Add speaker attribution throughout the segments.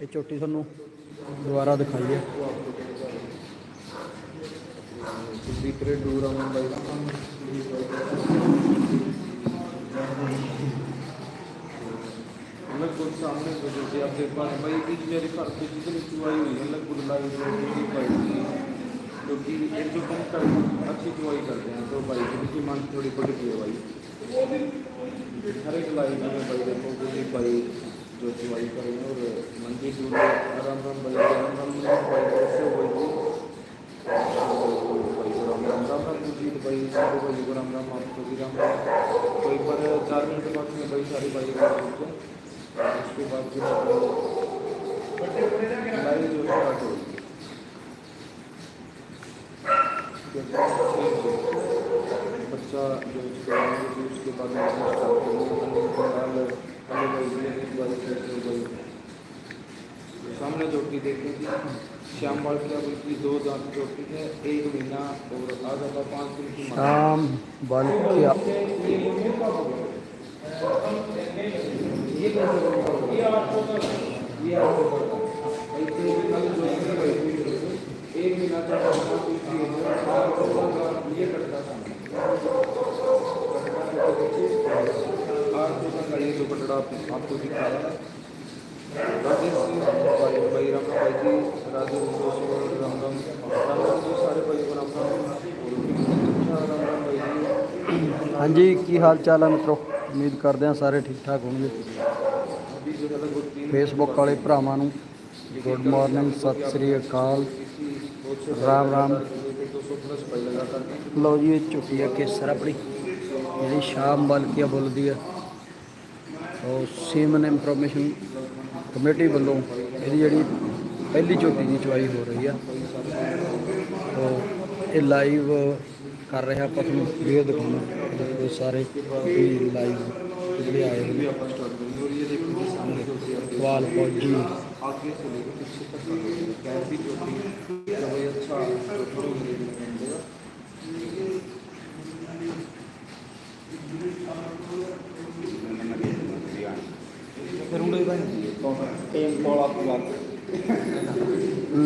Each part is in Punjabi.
Speaker 1: ਇਹ ਝੋਟੀ ਤੁਹਾਨੂੰ ਦੁਬਾਰਾ ਦਿਖਾਈਏ
Speaker 2: दूसरे डूरा मुंबई मतलब कुछ सामने को जैसे आप देख पा रहे हैं भाई बीच मेरे घर पे जितनी चुवाई हुई है मतलब गुडलाई जो भाई की क्योंकि एक जो कम कर अच्छी चुवाई करते हैं तो भाई की की मांग थोड़ी बढ़ गई है भाई हर एक लाई में भाई देखो कि भाई करेंगे और मंदिर दूर आराम राम भाई आराम राम भाई कैसे हुई भाई को राम राम राम राम जी भाई सारे भाई को राम राम आपको भी राम राम तो एक बार चार मिनट बाद में भाई सारे भाई को उसके बाद जो है लाइव जो स्टार्ट होगी बच्चा जो उसके बाद स्टार्ट होगी हेलो तो सामने चौकी की शाम बाल की दो दांत चौकी है एक महीना और आधा का पाँच दिन की श्याम
Speaker 1: बाल क्या
Speaker 2: ये ये आपको ये आपको एक महीना था ये करता था। आठ सौ का ये जो कटड़ा आप- आपको दिखा रहा है राजेश सिंह भाई भाई राम राम भाई जी राजेश जोशी राम राम राम राम जी सारे भाई को राम राम और राम राम भाई जी
Speaker 1: ਹਾਂਜੀ ਕੀ ਹਾਲ ਚਾਲ ਹੈ ਮਿੱਤਰੋ ਉਮੀਦ ਕਰਦੇ ਹਾਂ ਸਾਰੇ ਠੀਕ ਠਾਕ ਹੋਣਗੇ
Speaker 2: अभी जो है वो तीन
Speaker 1: ਫੇਸਬੁੱਕ ਵਾਲੇ ਭਰਾਵਾਂ ਨੂੰ ਗੁੱਡ ਮਾਰਨਿੰਗ ਸਤਿ ਸ੍ਰੀ ਅਕਾਲ ਰਾਮ ਰਾਮ
Speaker 2: दो सौ प्लस भाई लगातार
Speaker 1: ਲਓ ਜੀ ਇਹ ਝੁੱਟੀ ਹੈ ਕੇਸਰ ਆਪਣੀ ਜਿਹੜੀ ਸ਼ਾਮ ਬਲਕਿਆ ਬੋਲਦੀ ਹੈ ਉਹ ਸੀਮਨ ਇਨਫੋਰਮੇਸ਼ਨ ਕਮੇਟੀ ਵੱਲੋਂ ਇਹਦੀ ਜਿਹੜੀ ਪਹਿਲੀ ਝੋਟੀ ਦੀ ਚੁਆਈ ਹੋ ਰਹੀ ਆ ਉਹ ਇਹ ਲਾਈਵ ਕਰ ਰਿਹਾ ਆਪਾਂ ਤੁਹਾਨੂੰ ਵੀਡੀਓ ਦਿਖਾਉਣਾ ਦੇਖੋ ਸਾਰੇ ਵੀ ਲਾਈਵ ਜਿਹੜੇ ਆਏ ਹੋਏ ਨੇ
Speaker 2: आप स्टार्ट करेंगे और ये देखिए सामने जो होती है
Speaker 1: ਵਾਲ ਫੌਜੀ
Speaker 2: आगे से लेकर पीछे तक कैर भी जो थी जब ये अच्छा जो थोड़ी मेरे दिल में मिलेगा फिर उड़े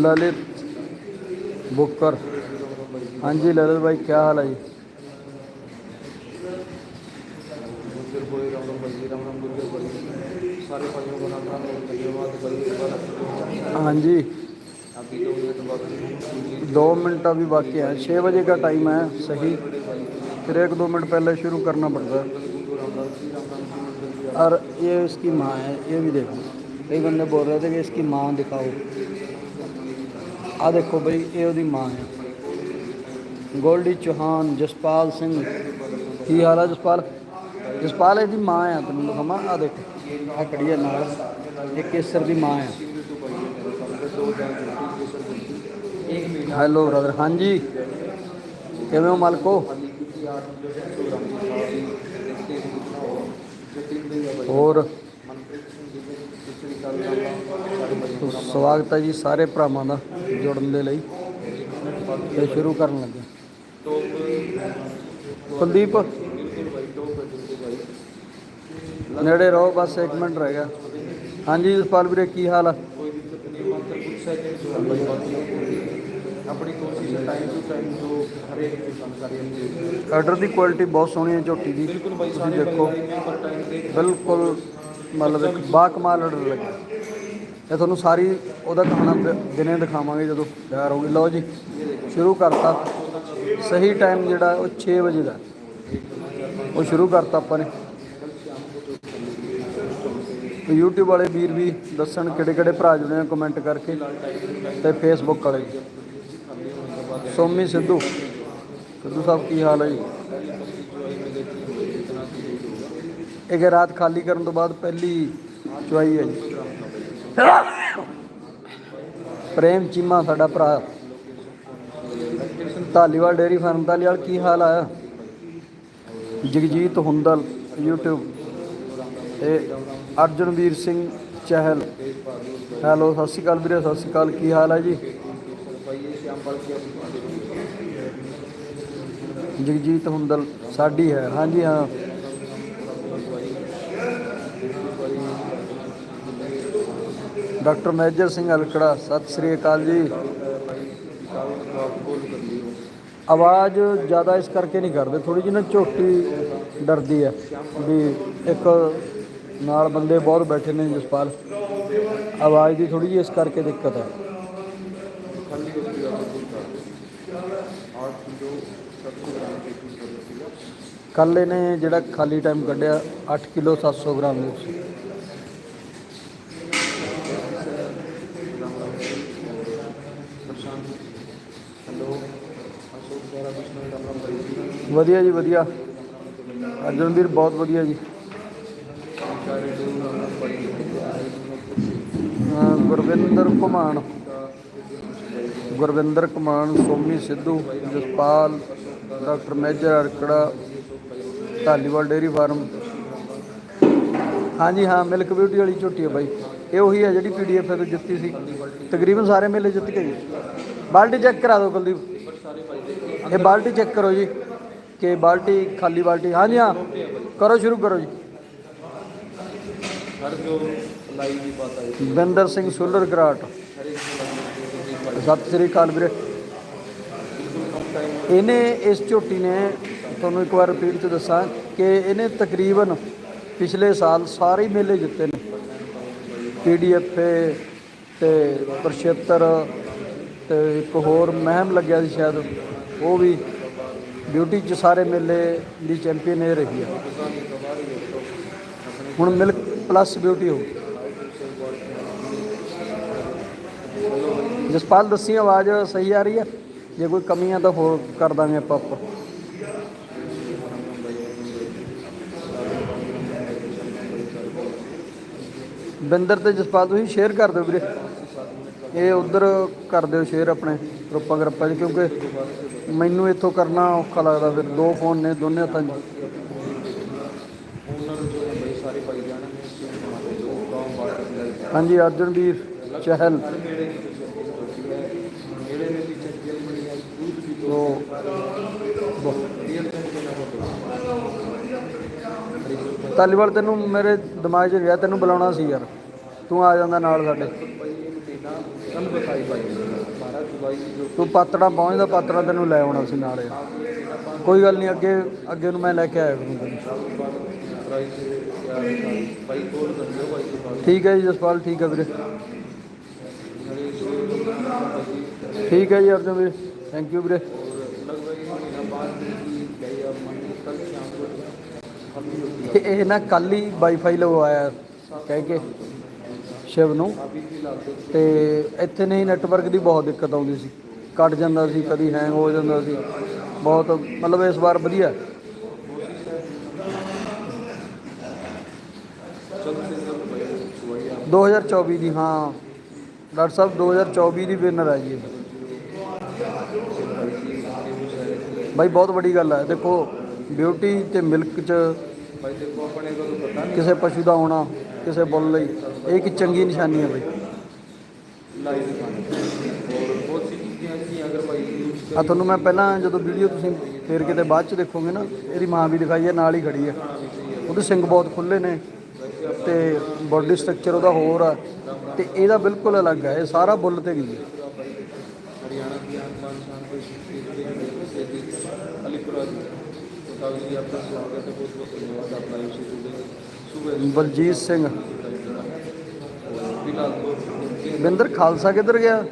Speaker 1: ललित बुकर हाँ जी, ललित भाई, क्या हाल है जी? हाँ जी।
Speaker 2: दो मिनट
Speaker 1: अभी बाकी हैं। छः बजे का टाइम है, सही। फिर एक दो मिनट पहले शुरू करना पड़ता है। और ये इसकी माँ है ये भी देखो कई बंदे बोल रहे थे कि इसकी माँ दिखाओ आ देखो भाई ये ਉਹਦੀ ਮਾਂ ਹੈ ਗੋਲਡੀ ਚੌਹਾਨ ਜਸਪਾਲ ਸਿੰਘ ਕੀ ਹਾਲ ਹੈ ਜਸਪਾਲ ਜਸਪਾਲ ਇਹਦੀ ਮਾਂ ਹੈ ਤੈਨੂੰ ਦਿਖਾਵਾਂ ਆ ਦੇਖ ਆ ਖੜੀ ਹੈ ਨਾਲ ਇਹ ਕੇਸਰ ਦੀ ਮਾਂ ਹੈ ਹੈਲੋ ਬ੍ਰਦਰ ਹਾਂਜੀ ਕਿਵੇਂ ਹੋ ਮਾਲਕੋ ਹੋਰ? ਸਵਾਗਤ ਹੈ ਜੀ ਸਾਰੇ ਭਰਾਵਾਂ ਦਾ ਜੁੜਨ ਦੇ ਲਈ। ਤੇ ਸ਼ੁਰੂ ਕਰਨ ਲੱਗੇ। ਸੰਦੀਪ ਨੇੜੇ ਰਹੋ ਬਸ 1 ਮਿੰਟ ਰਹਿ ਗਿਆ। ਹਾਂਜੀ ਜਸਪਾਲ ਵੀਰੇ ਕੀ ਹਾਲ ਆ?
Speaker 2: ਆਪਣੀ ਕੋਸ਼ਿਸ਼ ਟਾਈਮ ਟੂ ਟਾਈਮ ਜੋ ਹਰੇਕ ਦੇ ਕੰਮ ਕਰ ਰਹੇ ਨੇ
Speaker 1: ਆਰਡਰ ਦੀ ਕੁਆਲਿਟੀ ਬਹੁਤ ਸੋਹਣੀ ਹੈ ਝੋਟੀ ਦੀ। ਤੁਸੀਂ ਦੇਖੋ। ਬਿਲਕੁਲ ਮਤਲਬ ਇੱਕ ਬਾ ਕਮਾਲ ਆਰਡਰ ਲੱਗਿਆ ਇਹ ਤੁਹਾਨੂੰ ਸਾਰੀ ਉਹਦਾ ਕਹਾਣਾ ਦਿਨੇ ਦਿਖਾਵਾਂਗੇ ਜਦੋਂ ਤਿਆਰ ਹੋਗੀ ਲਓ ਜੀ ਸ਼ੁਰੂ ਕਰਤਾ। ਸਹੀ ਟਾਈਮ ਜਿਹੜਾ ਉਹ 6 ਵਜੇ ਦਾ। ਉਹ ਸ਼ੁਰੂ ਕਰਤਾ ਆਪਾਂ ਨੇ। YouTube ਵਾਲੇ ਵੀਰ ਵੀ ਦੱਸਣ ਕਿਹੜੇ ਕਿਹੜੇ ਭਰਾ ਜੁੜੇ ਆ ਕਮੈਂਟ ਕਰਕੇ। ਤੇ Facebook ਵਾਲੇ ਸੋਮੀ ਸਿੱਧੂ। ਸਿੱਧੂ ਸਾਹਿਬ, ਕੀ ਹਾਲ ਹੈ ਜੀ? ਇਹ ਕਿ ਰਾਤ ਖਾਲੀ ਕਰਨ ਤੋਂ ਬਾਅਦ ਪਹਿਲੀ ਚੁਆਈ ਹੈ ਜੀ। ਪ੍ਰੇਮ ਚੀਮਾ ਸਾਡਾ ਭਰਾ। ਧਾਲੀਵਾਲ ਡੇਰੀ ਫਾਰਮ, ਧਾਲੀਵਾਲ ਕੀ ਹਾਲ ਆ? ਜਗਜੀਤ ਹੁੰਦਲ, YouTube ਤੇ ਅਰਜਨਵੀਰ ਸਿੰਘ ਚਹਿਲ। ਹੈਲੋ, ਸਤਿ ਸ਼੍ਰੀ ਅਕਾਲ ਵੀਰੇ, ਸਤਿ ਸ਼੍ਰੀ ਅਕਾਲ, ਕੀ ਹਾਲ ਹੈ ਜੀ? ਜਗਜੀਤ ਹੁੰਦਲ, ਸਾਡੀ ਹੈ। ਹਾਂਜੀ, ਹਾਂ।
Speaker 2: ਡਾਕਟਰ ਮੇਜਰ ਸਿੰਘ ਅਲਕੜਾ, ਸਤਿ ਸ੍ਰੀ ਅਕਾਲ ਜੀ। ਆਵਾਜ਼ ਜ਼ਿਆਦਾ ਇਸ ਕਰਕੇ ਨਹੀਂ ਕਰਦੇ ਥੋੜੀ ਜਿਹੀ ਨਾ ਝੋਟੀ ਡਰਦੀ ਹੈ ਵੀ ਇੱਕ ਨਾਲ ਬੰਦੇ ਬਹੁਤ ਬੈਠੇ ਨੇ ਜਸਪਾਲ। ਆਵਾਜ਼ ਦੀ ਥੋੜੀ ਜਿਹੀ ਇਸ ਕਰਕੇ ਦਿੱਕਤ ਹੈ
Speaker 1: ਖਾਲੀ ਹੋ ਗਿਆ ਤਾਂ ਕੋਲ ਕਰ ਦਿਓ 8 ਕਿਲੋ 700 ਗ੍ਰਾਮ ਦੇ ਕੁਝ ਕਰ ਸੀਗਾ
Speaker 2: ਕੱਲ੍ਹ ਇਹਨੇ ਜਿਹੜਾ ਖਾਲੀ ਟਾਈਮ ਕੱਢਿਆ 8 ਕਿਲੋ 700 ਗ੍ਰਾਮ ਦੇ ਵਿੱਚ
Speaker 1: ਪ੍ਰਸ਼ਾਂਤ ਜੀ
Speaker 2: ਵਧੀਆ ਜੀ, ਵਧੀਆ। ਅਰਜਨਵੀਰ, ਬਹੁਤ ਵਧੀਆ ਜੀ। Gurvinder Kuman Gurvinder Kuman Somi Sidhu, Jaspal, doctor major Arkara Dhaliwal dairy farm. ਹਾਂਜੀ, ਹਾਂ, ਮਿਲਕ ਬਿਊਟੀ ਵਾਲੀ ਝੋਟੀ ਹੈ ਬਾਈ। ਇਹ ਉਹੀ ਹੈ ਜਿਹੜੀ ਪੀਡੀਐਫ ਤੋਂ ਜਿੱਤੀ ਸੀ। ਤਕਰੀਬਨ ਸਾਰੇ ਮੇਲੇ ਜਿੱਤ ਕੇ ਜੀ। ਬਾਲਟੀ ਚੈੱਕ ਕਰਾ ਦਿਓ ਕੁਲਦੀਪ। ਇਹ ਬਾਲਟੀ ਚੈੱਕ ਕਰੋ ਜੀ, ਕਿ ਬਾਲਟੀ, ਖਾਲੀ ਬਾਲਟੀ। ਹਾਂਜੀ, ਹਾਂ, ਕਰੋ ਸ਼ੁਰੂ ਕਰੋ ਜੀ।
Speaker 1: ਹਰ
Speaker 2: ਬਿੰਦਰ ਸਿੰਘ ਸੋਲਰ ਗਰਾਟ। ਸਤਿ ਸ੍ਰੀ ਅਕਾਲ ਵੀਰੇ। ਇਹਨੇ ਇਸ ਝੋਟੀ ਨੇ ਤੁਹਾਨੂੰ ਇੱਕ ਵਾਰ ਰਿਪੀਟ ਚ ਦੱਸਾਂ ਕਿ ਇਹਨੇ ਤਕਰੀਬਨ ਪਿਛਲੇ ਸਾਲ ਸਾਰੇ ਮੇਲੇ ਜਿੱਤੇ ਨੇ। ਪੀਡੀਐਫ ਤੇ ਪ੍ਰਸ਼ੇਤਰ ਤੇ ਇੱਕ ਹੋਰ ਮਹਿਮ ਲੱਗਿਆ ਸੀ ਸ਼ਾਇਦ, ਉਹ ਵੀ ਬਿਊਟੀ ਚ ਸਾਰੇ ਮੇਲੇ ਦੀ ਚੈਂਪੀਅਨ ਇਹ ਰਹੀ ਆ। ਹੁਣ ਮਿਲਕ ਪਲੱਸ ਬਿਊਟੀ ਹੋ ਜਸਪਾਲ, ਦੱਸੀ ਆਵਾਜ਼ ਸਹੀ ਆ ਰਹੀ ਹੈ ਜੇ ਕੋਈ ਕਮੀਆਂ ਤਾਂ ਹੋਰ ਕਰ ਦਾਂਗੇ ਆਪਾਂ ਬਿੰਦਰ ਤੇ ਜਸਪਾਲ ਤੁਸੀਂ ਸ਼ੇਅਰ ਕਰ ਦਿਓ ਵੀਰੇ। ਇਹ ਉਧਰ ਕਰ ਦਿਓ ਸ਼ੇਅਰ ਆਪਣੇ ਗਰੁੱਪਾਂ ਗਰੁੱਪਾਂ 'ਚ ਕਿਉਂਕਿ ਮੈਨੂੰ ਇੱਥੋਂ ਕਰਨਾ ਔਖਾ ਲੱਗਦਾ ਫਿਰ। ਦੋ ਫੋਨ ਨੇ ਦੋਨੇ ਹੱਥਾਂ 'ਚ।
Speaker 1: ਉਹਨਾਂ ਨੂੰ ਜੋ ਭਾਈ ਸਾਰੇ ਭਾਈ ਜਾਣਗੇ ਇਸ ਨੂੰ ਬਣਾਉਂਦੇ ਜੋ ਗਾਉਂ ਬਾਤ ਲਾਈਵ
Speaker 2: ਹਾਂਜੀ ਅਰਜਨਵੀਰ ਚਹਿਲ
Speaker 1: ਨੇੜੇ ਦੀ ਤੁਸੀਂ ਹੈ ਨੇੜੇ ਦੇ ਦੀ ਚੈਂਪੀਅਨ ਬਣੀ ਹੈ ਦੂਧ ਵੀ
Speaker 2: ਤੋਂ
Speaker 1: ਰੀਅਲ ਚੈਂਪੀਅਨ ਹੈ
Speaker 2: ਤਾਲੀਵਾਲ ਤੈਨੂੰ ਮੇਰੇ ਦਿਮਾਗ 'ਚ ਰਿਹਾ, ਤੈਨੂੰ ਬੁਲਾਉਣਾ ਸੀ ਯਾਰ। ਤੂੰ ਆ ਜਾਂਦਾ ਨਾਲ ਸਾਡੇ। ਤੂੰ ਪਾਤੜਾ ਪਹੁੰਚਦਾ, ਪਾਤੜਾ ਤੈਨੂੰ ਲੈ ਆਉਣਾ ਸੀ ਨਾਲ ਯਾਰ। ਕੋਈ ਗੱਲ ਨਹੀਂ, ਅੱਗੇ ਅੱਗੇ ਨੂੰ ਮੈਂ ਲੈ ਕੇ ਆਇਆ ਕਰੂੰ ਤੈਨੂੰ ਠੀਕ ਹੈ ਜੀ, ਜਸਪਾਲ, ਠੀਕ ਹੈ ਵੀਰੇ। ਠੀਕ ਹੈ ਜੀ, ਅਰਜਨ ਵੀਰੇ। ਥੈਂਕ ਯੂ ਵੀਰੇ। ਇਹ ਨਾ ਕੱਲ ਹੀ ਵਾਈਫਾਈ ਲਗਵਾਇਆ ਕਹਿ ਕੇ ਸ਼ਿਵ ਨੂੰ। ਤੇ ਇੱਥੇ ਨਹੀਂ ਨੈਟਵਰਕ ਦੀ ਬਹੁਤ ਦਿੱਕਤ ਆਉਂਦੀ ਸੀ। ਕੱਟ ਜਾਂਦਾ ਸੀ, ਕਦੀ ਹੈਂਗ ਹੋ ਜਾਂਦਾ ਸੀ। ਬਹੁਤ ਮਤਲਬ ਇਸ ਵਾਰ ਵਧੀਆ।
Speaker 1: ਦੋ ਹਜ਼ਾਰ
Speaker 2: 2024 ਦੀ, ਹਾਂ। ਡਾਕਟਰ ਸਾਹਿਬ 2024 ਦੀ ਵਿਨਰ ਆ ਜੀ ਬਾਈ, ਬਹੁਤ ਵੱਡੀ ਗੱਲ ਹੈ। ਦੇਖੋ ਬਿਊਟੀ ਤੇ ਮਿਲਕ 'ਚ ਕਿਸੇ ਪਸ਼ੂ ਦਾ ਆਉਣਾ ਕਿਸੇ ਬੁੱਲ ਲਈ ਇਹ ਇੱਕ ਚੰਗੀ ਨਿਸ਼ਾਨੀ ਹੈ ਬਈ। ਆ ਤੁਹਾਨੂੰ ਮੈਂ ਪਹਿਲਾਂ ਜਦੋਂ ਵੀਡੀਓ ਤੁਸੀਂ ਫੇਰ ਕਿਤੇ ਬਾਅਦ ਚ ਦੇਖੋਗੇ ਨਾ ਇਹਦੀ ਮਾਂ ਵੀ ਦਿਖਾਈ ਹੈ ਨਾਲ ਹੀ ਖੜੀ ਹੈ। ਉਹਦੇ ਸਿੰਗ ਬਹੁਤ ਖੁੱਲੇ ਨੇ ਤੇ ਬੋਡੀ ਸਟਰਕਚਰ ਉਹਦਾ ਹੋਰ ਆ ਤੇ ਇਹਦਾ ਬਿਲਕੁਲ ਅਲੱਗ ਹੈ ਇਹ ਸਾਰਾ ਬੁੱਲ ਤੇ ਗਈ ਹੈ। ਬਲਜੀਤ ਸਿੰਘ। ਬਿੰਦਰ ਖਾਲਸਾ ਕਿੱਧਰ ਗਿਆ?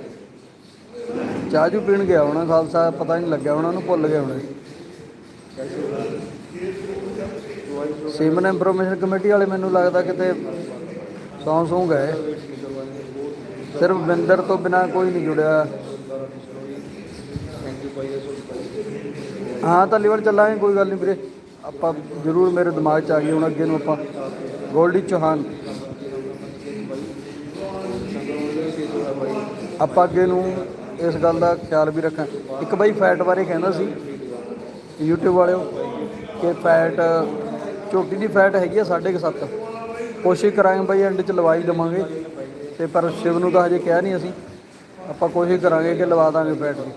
Speaker 2: ਚਾਹਜੂ ਪੀਣ ਗਿਆ ਹੋਣਾ ਖਾਲਸਾ ਪਤਾ ਨਹੀਂ ਲੱਗਿਆ ਉਹਨਾਂ ਨੂੰ ਭੁੱਲ ਗਿਆ ਹੋਣੇ। ਸਿਮਨ ਇੰਪਰੋਮੇਸ਼ਨ ਕਮੇਟੀ ਵਾਲੇ ਮੈਨੂੰ ਲੱਗਦਾ ਕਿਤੇ ਸੌਂ ਸੌਂ ਗਏ। ਸਿਰਫ ਬਿੰਦਰ ਤੋਂ ਬਿਨਾ ਕੋਈ ਨਹੀਂ ਜੁੜਿਆ। ਹਾਂ ਤਾਂ ਧਾਲੀਵਾਲ ਚੱਲਾਂਗੇ, ਕੋਈ ਗੱਲ ਨਹੀਂ ਵੀਰੇ। ਆਪਾਂ ਜ਼ਰੂਰ ਮੇਰੇ ਦਿਮਾਗ 'ਚ ਆ ਗਈ, ਹੁਣ ਅੱਗੇ ਨੂੰ ਆਪਾਂ ਗੋਲਡੀ ਚੋਹਾਨ। ਆਪਾਂ ਅੱਗੇ ਨੂੰ ਇਸ ਗੱਲ ਦਾ ਖਿਆਲ ਵੀ ਰੱਖਾਂ। ਇੱਕ ਬਾਈ ਫੈਟ ਬਾਰੇ ਕਹਿੰਦਾ ਸੀ, YouTube ਵਾਲਿਓ, ਕਿ ਫੈਟ, ਝੋਟੀ ਦੀ ਫੈਟ ਹੈਗੀ ਆ 7.5 ਕੋਸ਼ਿਸ਼ ਕਰਾਂਗੇ ਬਾਈ ਐਂਡ 'ਚ ਲਵਾਈ ਦਵਾਂਗੇ, ਤੇ ਪਰ ਸ਼ਿਵ ਨੂੰ ਤਾਂ ਹਜੇ ਕਿਹਾ ਨਹੀਂ ਅਸੀਂ। ਆਪਾਂ ਕੋਸ਼ਿਸ਼ ਕਰਾਂਗੇ ਕਿ ਲਵਾ ਦਾਂਗੇ ਫੈਟ ਦੀ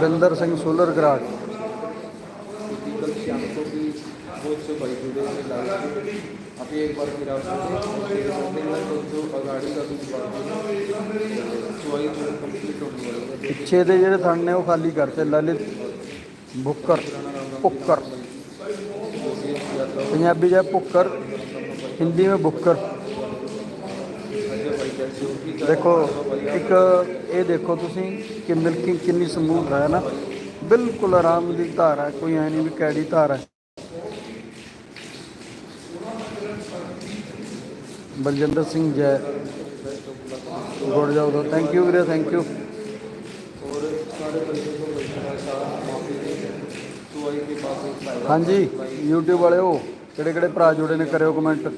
Speaker 2: ਬਿੰਦਰ ਸਿੰਘ ਸੋਲਰ ਗਰਾਜ।
Speaker 1: ਪਿੱਛੇ ਦੇ ਜਿਹੜੇ ਥਣ ਨੇ ਉਹ ਖਾਲੀ ਕਰਤੇ ਲਲਿਤ ਬੁੱਕਰ ਪੁੱਕਰ ਪੰਜਾਬੀ ਜਾਂ ਪੁੱਕਰ ਹਿੰਦੀ ਵਿੱਚ ਬੁੱਕਰ ਦੇਖੋ, ਇੱਕ ਇਹ ਦੇਖੋ ਤੁਸੀਂ ਕਿ ਮਿਲਕਿੰਗ ਕਿੰਨੀ ਸਮੂਹ ਹੈ ਨਾ। ਬਿਲਕੁਲ ਆਰਾਮ ਦੀ ਧਾਰ ਹੈ, ਕੋਈ ਐ ਨਹੀਂ ਵੀ ਕੈੜੀ ਧਾਰ ਹੈ। ਬਲਜਿੰਦਰ ਸਿੰਘ ਜੈ। ਗੁੜ ਜਾਓ ਤੋਂ। ਥੈਂਕ ਯੂ ਵੀਰੇ ਥੈਂਕ ਯੂ ਹਾਂਜੀ, YouTube ਵਾਲਿਓ ਕਿਹੜੇ ਕਿਹੜੇ ਭਰਾ ਜੁੜੇ ਨੇ ਕਰਿਓ ਕਮੈਂਟ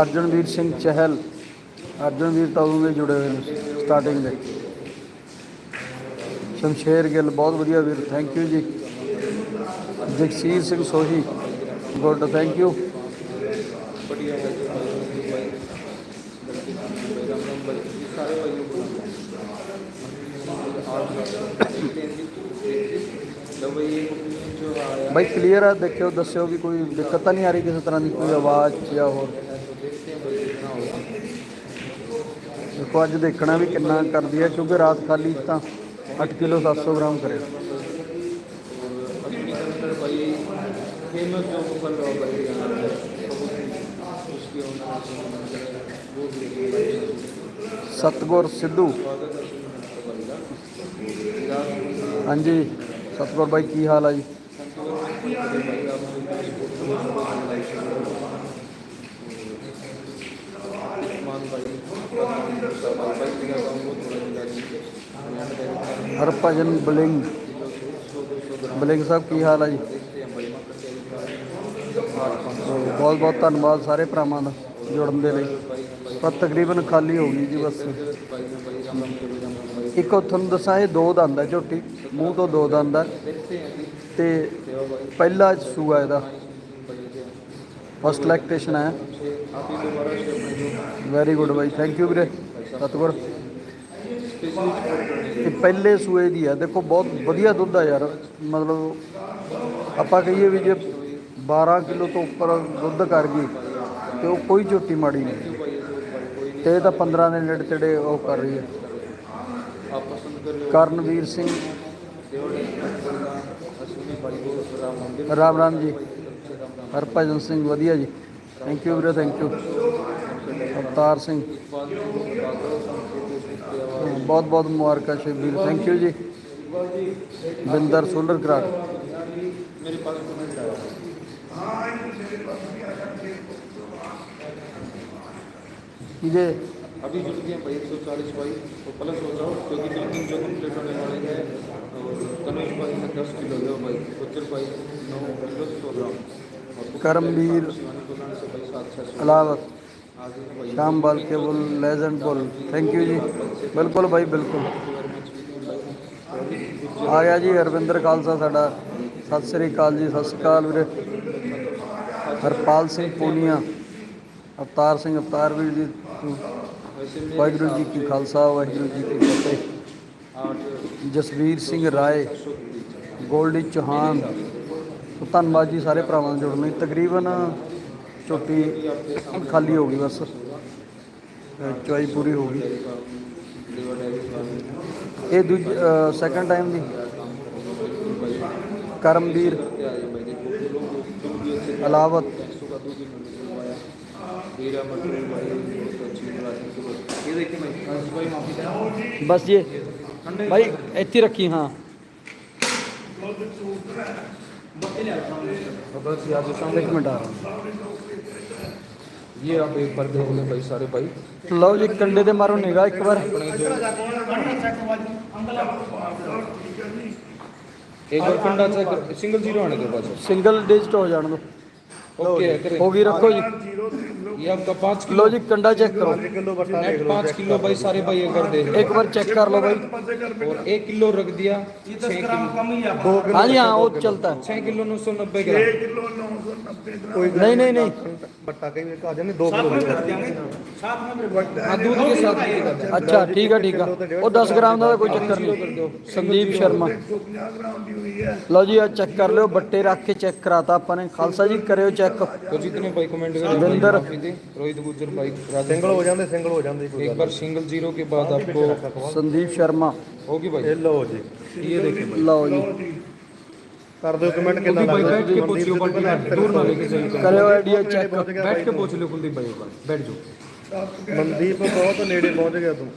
Speaker 1: ਅਰਜਨਵੀਰ ਸਿੰਘ ਚਹਿਲ। ਅਰਜਨ ਵੀਰ ਤਾਂ ਉਦੋਂ ਦੇ ਜੁੜੇ ਹੋਏ ਨੇ ਸਟਾਰਟਿੰਗ ਦੇ। ਸ਼ਮਸ਼ੇਰ ਗਿੱਲ, ਬਹੁਤ ਵਧੀਆ ਵੀਰ ਥੈਂਕ ਯੂ ਜੀ।
Speaker 2: Jagseer Singh Sohi, good thank you
Speaker 1: by clear ਆ, ਦੇਖਿਓ, ਦੱਸਿਓ ਵੀ ਕੋਈ ਦਿੱਕਤ ਤਾਂ ਨਹੀਂ ਆ ਰਹੀ ਕਿਸੇ ਤਰ੍ਹਾਂ ਦੀ, ਕੋਈ ਆਵਾਜ਼ ਜਾਂ ਹੋਰ। ਦੇਖੋ, ਅੱਜ ਦੇਖਣਾ ਵੀ ਕਿੰਨਾ ਕਰਦੀ ਹੈ, ਕਿਉਂਕਿ ਰਾਤ ਖਾਲੀ ਤਾਂ 8 ਕਿਲੋ 700 ਗ੍ਰਾਮ ਕਰਿਆ। ਸਤਗੁਰ ਸਿੱਧੂ। ਹਾਂਜੀ, ਸਤਗੁਰ ਬਾਈ, ਕੀ ਹਾਲ ਹੈ ਜੀ? ਹਰਭਜਨ ਬਲਿੰਗ। ਬਲਿੰਗ ਸਾਹਿਬ, ਕੀ ਹਾਲ ਹੈ ਜੀ? ਬਹੁਤ ਬਹੁਤ ਧੰਨਵਾਦ ਸਾਰੇ ਭਰਾਵਾਂ ਦਾ ਜੁੜਨ ਦੇ ਲਈ। ਪਰ ਤਕਰੀਬਨ ਖਾਲੀ ਹੋ ਗਈ ਜੀ ਬਸ। ਇੱਕ ਤੁਹਾਨੂੰ ਦੱਸਾਂ, ਇਹ ਦੋ ਦੰਦ ਹੈ ਝੋਟੀ। ਮੂੰਹ ਤੋਂ ਦੋ ਦੰਦ ਹੈ ਤੇ ਪਹਿਲਾ ਸੂਆ ਇਹਦਾ। ਫਸਟ ਲੈਕਟੇਸ਼ਨ ਹੈ ਵੈਰੀ ਗੁੱਡ ਬਾਈ ਥੈਂਕ ਯੂ ਵੀਰੇ। ਸਤਿਗੁਰ। ਇਹ ਪਹਿਲੇ ਸੂਏ ਦੀ ਆ। ਦੇਖੋ, ਬਹੁਤ ਵਧੀਆ ਦੁੱਧ ਆ ਯਾਰ। ਮਤਲਬ ਆਪਾਂ ਕਹੀਏ ਵੀ ਜੇ 12 ਕਿਲੋ ਤੋਂ ਉੱਪਰ ਦੁੱਧ ਕਰ ਗਈ, ਤੇ ਉਹ ਕੋਈ ਝੋਟੀ ਮਾੜੀ ਨਹੀਂ। ਤੇ ਇਹ ਤਾਂ 15 ਦੇ ਨੇੜੇ ਤੇੜੇ ਉਹ ਕਰ ਰਹੀ ਹੈ। ਕਰਨਵੀਰ ਸਿੰਘ। ਰਾਮ ਰਾਮ ਜੀ। ਹਰਪਜਨ ਸਿੰਘ, ਵਧੀਆ ਜੀ। ਥੈਂਕ ਯੂ ਵੀਰੇ ਥੈਂਕ ਯੂ ਅਵਤਾਰ ਸਿੰਘ। ਬਹੁਤ ਬਹੁਤ ਮੁਬਾਰਕਾਂ ਸ਼ਿਵਵੀਰ ਥੈਂਕ ਯੂ ਜੀ ਬਿੰਦਰ ਸੋਲਰ ਕਰਾਟ
Speaker 2: मेरे पास कमेंट आया
Speaker 1: ये
Speaker 2: अभी जुड़ गए भाई एक सौ चालीस भाई तो प्लस हो जाओ क्योंकि बिल्कुल जो कंप्लीट होने वाले हैं और तनुज भाई ने दस किलो लो भाई गुज्जर भाई नौ किलो सौ ग्राम और पुष्कर
Speaker 1: करमवीर
Speaker 2: शिवानी प्रधान से भाई सात छः सौ
Speaker 1: अलावत ਸ਼ਾਮ ਬਾਲ ਕੇਬਲ ਲੈਜੈਂਡ ਬੋਲ ਥੈਂਕ ਯੂ ਜੀ ਬਿਲਕੁਲ ਭਾਈ ਬਿਲਕੁਲ ਆ ਗਿਆ ਜੀ ਹਰਵਿੰਦਰ ਖਾਲਸਾ ਸਾਡਾ ਸਤਿ ਸ੍ਰੀ ਅਕਾਲ ਜੀ ਸਤਿ ਸ੍ਰੀ ਅਕਾਲ ਵੀਰੇ ਹਰਪਾਲ ਸਿੰਘ ਪੂਨੀਆ ਅਵਤਾਰ ਸਿੰਘ ਅਵਤਾਰ ਵੀਰ ਜੀ ਵਾਹਿਗੁਰੂ ਜੀ ਕੀ ਖਾਲਸਾ ਵਾਹਿਗੁਰੂ ਜੀ ਕੀ ਫਤਿਹ ਜਸਵੀਰ ਸਿੰਘ ਰਾਏ ਗੋਲਡੀ ਚੌਹਾਨ ਧੰਨਵਾਦ ਜੀ ਸਾਰੇ ਭਰਾਵਾਂ ਨੂੰ ਜੁੜਨ ਲਈ ਤਕਰੀਬਨ ਝੋਟੀ ਖਾਲੀ ਹੋ ਗਈ ਬਸ ਅਹ ਚੁਆਈ ਪੂਰੀ ਹੋ ਗਈ
Speaker 2: लेवर डायरी का
Speaker 1: ਇਹ ਦੂਜ ਸੈਕੰਡ ਟਾਈਮ ਦੀ ਕਰਮਵੀਰ
Speaker 2: क्या है भाई देखो किलो दूध भी अच्छे
Speaker 1: ਅਲਾਵਤ
Speaker 2: पैसों का दूध भी मिलवाया हीरा मटेरियल भाई बहुत अच्छी राशन की ये देखिए भाई आज भाई माफी देना
Speaker 1: ਬਸ ਜੀ ਭਾਈ ਇੱਥੇ ਰੱਖੀ ਹਾਂ
Speaker 2: बस यहाँ से सामने
Speaker 1: ਇੱਕ ਮਿੰਟ ਆ
Speaker 2: ये आप एक बार देख लें भाई सारे भाई
Speaker 1: ਲਓ ਜੀ ਕੰਡੇ ਤੇ ਮਾਰੋ ਨਿਗਾਹ ਇੱਕ ਵਾਰ
Speaker 2: एक बार कंडा चेक सिंगल जीरो आने के बाद
Speaker 1: ਸਿੰਗਲ ਡਿਜਿਟ ਹੋ ਜਾਣ ਦੋ
Speaker 2: ओके है करे
Speaker 1: ਹੋ ਗਈ ਰੱਖੋ ਜੀ
Speaker 2: ये आपका पाँच
Speaker 1: किलो जी कंडा
Speaker 3: चेक करो।
Speaker 2: नेट पाँच किलो भाई सारे भाई ये कर दे।
Speaker 1: एक बार चेक कर लो भाई।
Speaker 2: और एक किलो रख दिया हाँ
Speaker 1: जी हाँ वो चलता है।
Speaker 2: छह किलो नौ सौ नब्बे ग्राम।
Speaker 3: नहीं नहीं
Speaker 2: नहीं। दूध के साथ
Speaker 1: अच्छा ठीक है ठीक है। और दस ग्राम का कोई चक्कर नहीं। संदीप शर्मा। लो जी आज चेक कर लो बट्टे रख के चेक कराता। अपने खालसा जी करो
Speaker 2: चेक जितने भाई कमेंट करें
Speaker 1: रविंदर।
Speaker 2: माफी दे रोहित गुर्जर भाई राजेश
Speaker 3: ਸਿੰਗਲ ਹੋ ਜਾਂਦੇ ਸਿੰਗਲ ਹੋ ਜਾਂਦੇ ਕੋਈ
Speaker 2: एक बार सिंगल जीरो के बाद आपको
Speaker 1: ਸੰਦੀਪ ਸ਼ਰਮਾ
Speaker 2: होगी भाई
Speaker 3: ਇਹ ਲਓ ਜੀ
Speaker 2: ये देखिए भाई
Speaker 1: ਲਓ ਜੀ
Speaker 3: ਕਰ ਦਿਓ ਕਮੈਂਟ ਕਿੰਨਾ
Speaker 2: कुलदीप भाई
Speaker 3: ਲੱਗਦਾ
Speaker 2: बैठ के पूछ लो बाकी दूर ना लेके चलिए
Speaker 1: ਕਰਿਓ ਆਈਡੀਆ ਚੈੱਕ
Speaker 2: बैठ के पूछ लो कुलदीप भाई एक बार बैठ जाओ
Speaker 3: ਮਨਦੀਪ ਬਹੁਤ ਨੇੜੇ ਪਹੁੰਚ ਗਿਆ ਤੂੰ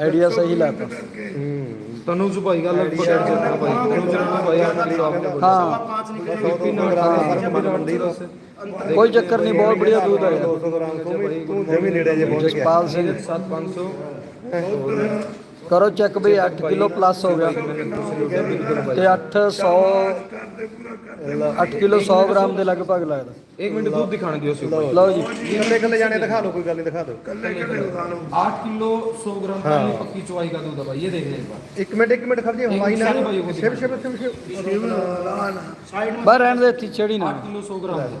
Speaker 1: ਆਈਡੀਆ ਸਹੀ ਲਾਤਾ
Speaker 3: ਹੂੰ
Speaker 2: तनुज भाई का लगभग बैठ जाता है भाई तनुज रत्न भाई आपने तो आपने बोला।
Speaker 1: ਹਾਂ
Speaker 3: ਮਨਦੀਪ
Speaker 1: ਕੋਈ ਚੱਕਰ ਨਹੀਂ ਬਹੁਤ ਬੜੀਆ ਦੂਧ ਹੈ
Speaker 3: 200 ਗ੍ਰਾਮ ਤੂੰ ਵੀ ਤੂੰ ਜਮੀ ਨੇੜੇ ਜੇ ਪਹੁੰਚ ਗਿਆ
Speaker 1: ਜਸਪਾਲ ਸਿੰਘ
Speaker 2: सात पाँच सौ
Speaker 1: ਕਰੋ ਚੈੱਕ ਬਈ 8 ਕਿਲੋ ਪਲੱਸ ਹੋ ਗਿਆ ਤੇ 800 8 ਕਿਲੋ 100 ਗ੍ਰਾਮ ਦੇ ਲਗਭਗ ਲੱਗਦਾ
Speaker 2: एक मिनट दूध दिखाने दियो सिर्फ भाई
Speaker 1: ਲਓ ਜੀ
Speaker 3: ਕੱਲੇ ਕੱਲੇ ਜਾਣੇ ਦਿਖਾ ਲਓ ਕੋਈ ਗੱਲ ਨਹੀਂ ਦਿਖਾ ਦਿਓ
Speaker 2: आठ किलो सौ ग्राम पहली पक्की चुवाई का दूध है भाई ये देखिए एक बार
Speaker 3: ਇੱਕ ਮਿੰਟ ਇੱਕ ਮਿੰਟ ਖੜ ਜੀ ਹਵਾਈ
Speaker 2: ਸਾਰੇ
Speaker 3: ਨਾਲ
Speaker 2: ਭਾਈਓ ਕੋਲ
Speaker 3: ਸ਼ਿਵ ਸ਼ਿਵ ਸ਼ਿਵ ਸ਼ਿਵ
Speaker 1: ਬਾਹਰ ਰਹਿਣ ਦੇ ਇੱਥੇ ਛੇੜੀ ਨਾ
Speaker 2: आठ किलो सौ ग्राम है।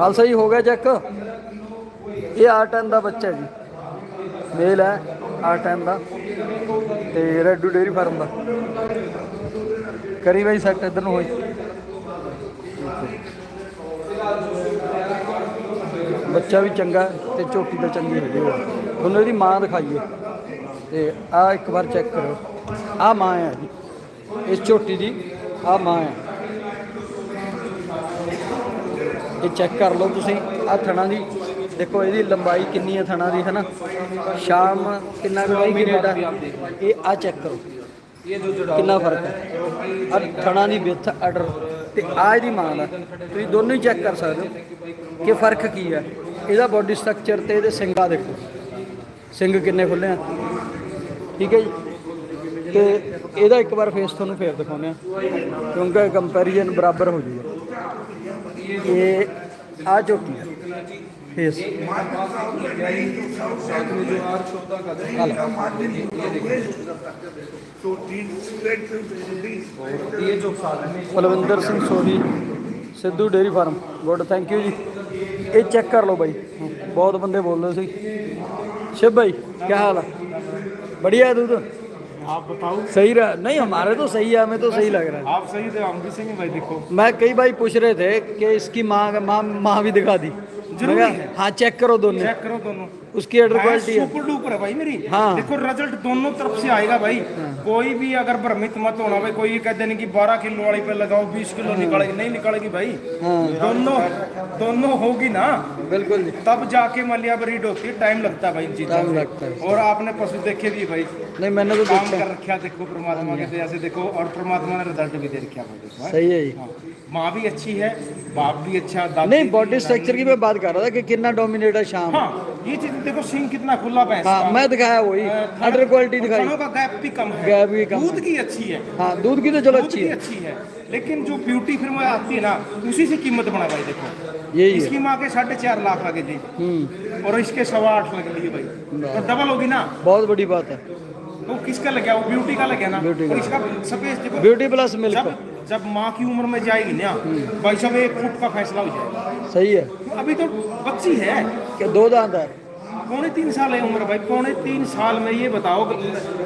Speaker 1: ਹਾਲ ਸਹੀ ਹੋ ਗਿਆ ਚੈੱਕ ਇਹ R10 ਦਾ ਬੱਚਾ ਜੀ। ਮੇਲ ਹੈ R10 ਦਾ। ਤੇ ਰੈਡੂ ਡੇਅਰੀ ਫਾਰਮ ਦਾ। ਕਰੀ ਬਾਈ ਸੈੱਟ ਇਧਰ ਨੂੰ ਹੋਈ। ਬੱਚਾ ਵੀ ਚੰਗਾ ਹੈ ਤੇ ਝੋਟੀ ਤਾਂ ਚੰਗੀ ਹੈਗੀ ਉਹ ਤੁਹਾਨੂੰ ਇਹਦੀ ਮਾਂ ਦਿਖਾਈਏ। ਤੇ ਆ ਇੱਕ ਵਾਰ ਚੈੱਕ ਕਰੋ ਆ ਮਾਂ ਹੈ ਜੀ। ਇਸ ਝੋਟੀ ਦੀ ਆ ਮਾਂ ਹੈ। ਇਹ ਚੈੱਕ ਕਰ ਲਓ ਤੁਸੀਂ। ਆ ਥਣਾਂ ਦੀ, ਦੇਖੋ ਇਹਦੀ ਲੰਬਾਈ ਕਿੰਨੀ ਹੈ ਥਣਾ ਦੀ, ਹੈਨਾ? ਸ਼ਾਮ ਕਿੰਨਾ ਕੁ ਬਾਈ ਕਿੰਨਾ ਇਹ ਆ ਚੈੱਕ ਕਰੋ। ਕਿੰਨਾ ਫ਼ਰਕ ਹੈ? ਆ ਥਣਾ ਦੀ ਵਿੱਥ ਆਰਡਰ ਤੇ ਆ ਇਹਦੀ ਮਾਲ ਹੈ ਤੁਸੀਂ ਦੋਨੋਂ ਹੀ ਚੈੱਕ ਕਰ ਸਕਦੇ ਹੋ ਕਿ ਫ਼ਰਕ ਕੀ ਹੈ। ਇਹਦਾ ਬੋਡੀ ਸਟਰਕਚਰ ਤੇ ਇਹਦੇ ਸਿੰਗਾ ਦੇਖੋ। ਸਿੰਘ ਕਿੰਨੇ ਖੁੱਲੇ ਆ। ਠੀਕ ਹੈ ਜੀ? ਤੇ ਇਹਦਾ ਇੱਕ ਵਾਰ ਫੇਸ ਤੁਹਾਨੂੰ ਫੇਰ ਦਿਖਾਉਂਦੇ ਆ। ਕਿਉਂਕਿ ਕੰਪੈਰੀਜ਼ਨ ਬਰਾਬਰ ਹੋ ਜੂਗਾ। ਇਹ ਆ ਝੋਟੀ ਹੈ ਫੇਸ
Speaker 2: ये जो साल में
Speaker 1: Kulwinder Singh Sodhi Sidhu dairy farm good thank you ji ਇਹ ਚੈੱਕ ਕਰ ਲਓ ਬਾਈ ਬਹੁਤ ਬੰਦੇ ਬੋਲ ਰਹੇ ਸੀ शिव भाई क्या हाल है बढ़िया है दूध
Speaker 4: आप बताओ।
Speaker 1: सही रहा। नहीं हमारे तो सही है हमें तो सही लग रहा है।
Speaker 4: आप सही थे हम भी सही भाई देखो।
Speaker 1: मैं कई भाई पूछ रहे थे कि इसकी माँ माँ माँ भी दिखा दी।
Speaker 4: ज़रूरी है।
Speaker 1: हाँ चेक करो दोनों।
Speaker 4: चेक करो दोनों।
Speaker 1: उसकी अडर क्वालिटी
Speaker 4: सुपर डुपर है भाई मेरी
Speaker 1: हाँ।
Speaker 4: देखो रिज़ल्ट दोनों तरफ़ से आएगा भाई हाँ। कोई भी अगर भ्रमित मत होना भाई कोई ये कहते नहीं कि 12 किलो वाली पे लगाओ 20 किलो हाँ। निकालेगी नहीं निकालेगी भाई
Speaker 1: हाँ
Speaker 4: दोनों दोनों होगी ना
Speaker 1: बिल्कुल
Speaker 4: तब जाके मलिया ब्रीड होती है टाइम लगता है भाई इन
Speaker 1: टाइम लगता है।
Speaker 4: और आपने पशु देखे भी भाई
Speaker 1: नहीं मैंने तो
Speaker 4: काम कर रखा देखो परमात्मा के दया से देखो और परमात्मा ने रिज़ल्ट भी दे रखा भाई हाँ।
Speaker 1: सही है जी
Speaker 4: हाँ। माँ भी अच्छी है बाप भी अच्छा
Speaker 1: नहीं बॉडी स्ट्रक्चर की मैं बात कर रहा था कि कितना डोमिनेट है शाम
Speaker 4: हाँ ये चीज़ देखो सिंह कितना खुला भैंस
Speaker 1: हाँ मैं दिखाया वही। अडर क्वालिटी दिखाई।
Speaker 4: का गैप भी कम है।
Speaker 1: गैप भी कम
Speaker 4: दूध की अच्छी है।
Speaker 1: हाँ दूध की तो चलो अच्छी है।
Speaker 4: अच्छी है। लेकिन जो ब्यूटी फिर में आती है ना उसी से कीमत बना भाई देखो।
Speaker 1: यही
Speaker 4: इसकी माँ के साढ़े चार लाख लगे थे
Speaker 1: हम्म।
Speaker 4: और इसके सवा आठ लगे लिए भाई। तो डबल होगी ना?
Speaker 1: बहुत बड़ी बात है।
Speaker 4: वो किसका लग? वो ब्यूटी का लग ना?
Speaker 1: ब्यूटी।
Speaker 4: और इसका सफ़ेद देखो।
Speaker 1: ब्यूटी प्लस मिल्क
Speaker 4: जब जब माँ की उम्र में जाएगी ना भाई सब एक फुट का फैसला हो जाएगा।
Speaker 1: सही है।
Speaker 4: अभी तो बच्ची है।
Speaker 1: कि दो दांत है?
Speaker 4: पौने तीन साल है उम्र भाई पौने तीन साल में ये बताओ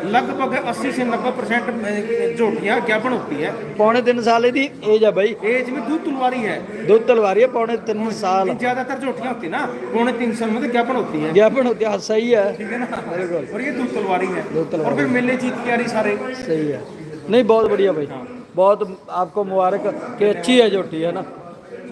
Speaker 4: लगभग 80 से 90 परसेंट जोटियाँ ज्ञापन होती है
Speaker 1: पौने तीन साल की एज है भाई
Speaker 4: एज में दूध तुलवारी है
Speaker 1: दूध तुलवारी है पौने तीन
Speaker 4: साल ज्यादातर जोटियाँ होती ना पौने तीन साल में तो ज्ञापन होती है
Speaker 1: ज्ञापन होती है सही है
Speaker 4: ठीक है ना और ये दूध तुलवारी है और फिर मेले जीत के आ रही सारे
Speaker 1: सही है नहीं बहुत बढ़िया भाई बहुत आपको मुबारक कि अच्छी है जोटी है ना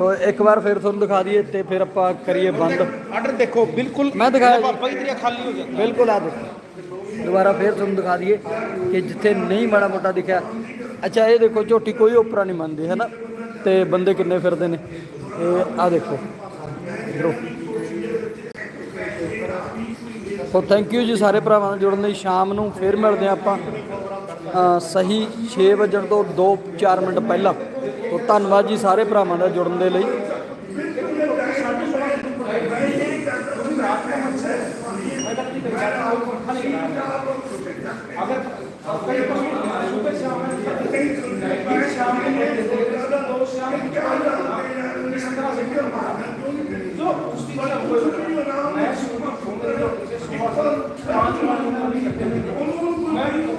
Speaker 1: ਤੋ ਇੱਕ ਵਾਰ ਫਿਰ ਤੁਹਾਨੂੰ ਦਿਖਾ ਦਈਏ ਤੇ ਫਿਰ ਆਪਾਂ ਕਰੀਏ ਬੰਦ।
Speaker 4: ਆਰਡਰ ਦੇਖੋ ਬਿਲਕੁਲ
Speaker 1: ਮੈਂ ਦਿਖਾਇਆ।
Speaker 4: ਪਾਪਾ ਦੀ ਤੇਰੀ ਖਾਲੀ ਹੋ ਜਾਂਦਾ
Speaker 1: ਬਿਲਕੁਲ ਆ ਦੇਖੋ। ਦੁਬਾਰਾ ਫਿਰ ਤੁਹਾਨੂੰ ਦਿਖਾ ਦਈਏ ਕਿ ਜਿੱਥੇ ਨਹੀਂ ਮਾੜਾ ਮੋਟਾ ਦਿਖਿਆ। ਅੱਛਾ ਇਹ ਦੇਖੋ ਝੋਟੀ ਕੋਈ ਉਪਰਾ ਨਹੀਂ ਮੰਨਦੀ ਹੈ ਨਾ? ਤੇ ਬੰਦੇ ਕਿੰਨੇ ਫਿਰਦੇ ਨੇ? ਇਹ ਆ ਦੇਖੋ। ਇਧਰੋਂ। ਸੋ ਥੈਂਕ ਯੂ ਜੀ ਸਾਰੇ ਭਰਾਵਾਂ ਨਾਲ ਜੁੜਨ ਲਈ। ਸ਼ਾਮ ਨੂੰ ਫਿਰ ਮਿਲਦੇ ਹਾਂ ਆਪਾਂ। ਸਹੀ 6 ਵਜਣ ਤੋਂ 2-4 ਮਿੰਟ ਪਹਿਲਾਂ। ਤੋਂ ਧੰਨਵਾਦ ਜੀ ਸਾਰੇ ਭਰਾਵਾਂ ਦਾ ਜੁੜਨ ਦੇ ਲਈ।